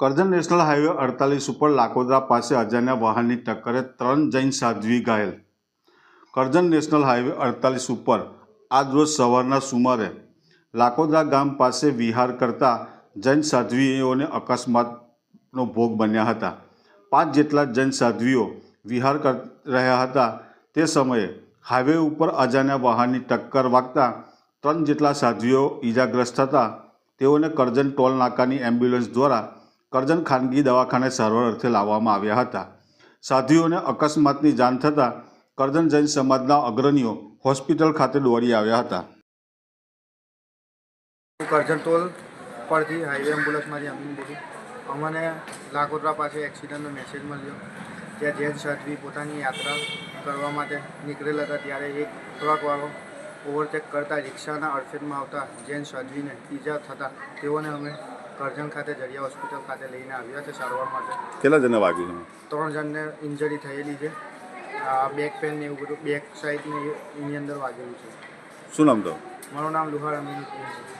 Karjan national highway અડતાલીસ ઉપર લાકોદરા પાસે અજાણ્યા વાહનની ટક્કરે ત્રણ જૈન સાધ્વી ઘાયલ. કરજણ નેશનલ હાઈવે અડતાલીસ ઉપર આજ રોજ સવારના સુમારે લાકોદરા ગામ પાસે વિહાર કરતા જૈન સાધ્વીઓને અકસ્માતનો ભોગ બન્યા હતા. પાંચ જેટલા જૈન સાધ્વીઓ વિહાર કર રહ્યા હતા તે સમયે હાઈવે ઉપર અજાણ્યા વાહનની ટક્કર વાગતા ત્રણ જેટલા સાધ્વીઓ ઈજાગ્રસ્ત હતા. તેઓને કરજણ ટોલ નાકાની એમ્બ્યુલન્સ દ્વારા કરજણ ખાનગી દવાખાને સારવાર અર્થે લાવવામાં આવ્યા હતા. સાધ્વીઓને અકસ્માતની જાણ થતાં કરજણ જૈન સમાજના અગ્રણીઓ હોસ્પિટલ ખાતે દોડી આવ્યા હતા. કરજણ ટોલ પરથી હાઈવે એમ્બ્યુલન્સમાંથી અમીન બોલું અમને લાકોદરા પાસે એક્સિડન્ટનો મેસેજ મળ્યો. ત્યાં જૈન સાધ્વી પોતાની યાત્રા કરવા માટે નીકળેલ હતા. ત્યારે એક ટ્રકવાળો ઓવરટેક કરતા રિક્ષાના અડફેટમાં આવતા જૈન સાધ્વીને ઈજા થતાં તેઓને અમે કરજણ ખાતે જરિયા હોસ્પિટલ ખાતે લઈને આવ્યા છે સારવાર માટે. કેટલા જણને વાગ્યું ત્રણ જણને ઇન્જરી થયેલી છે. આ બેક પેન ને એવું બધું બેક સાઈડ ને એની અંદર વાગેલું છે. શું નામ તો? મારું નામ લુહાર અમીન છે.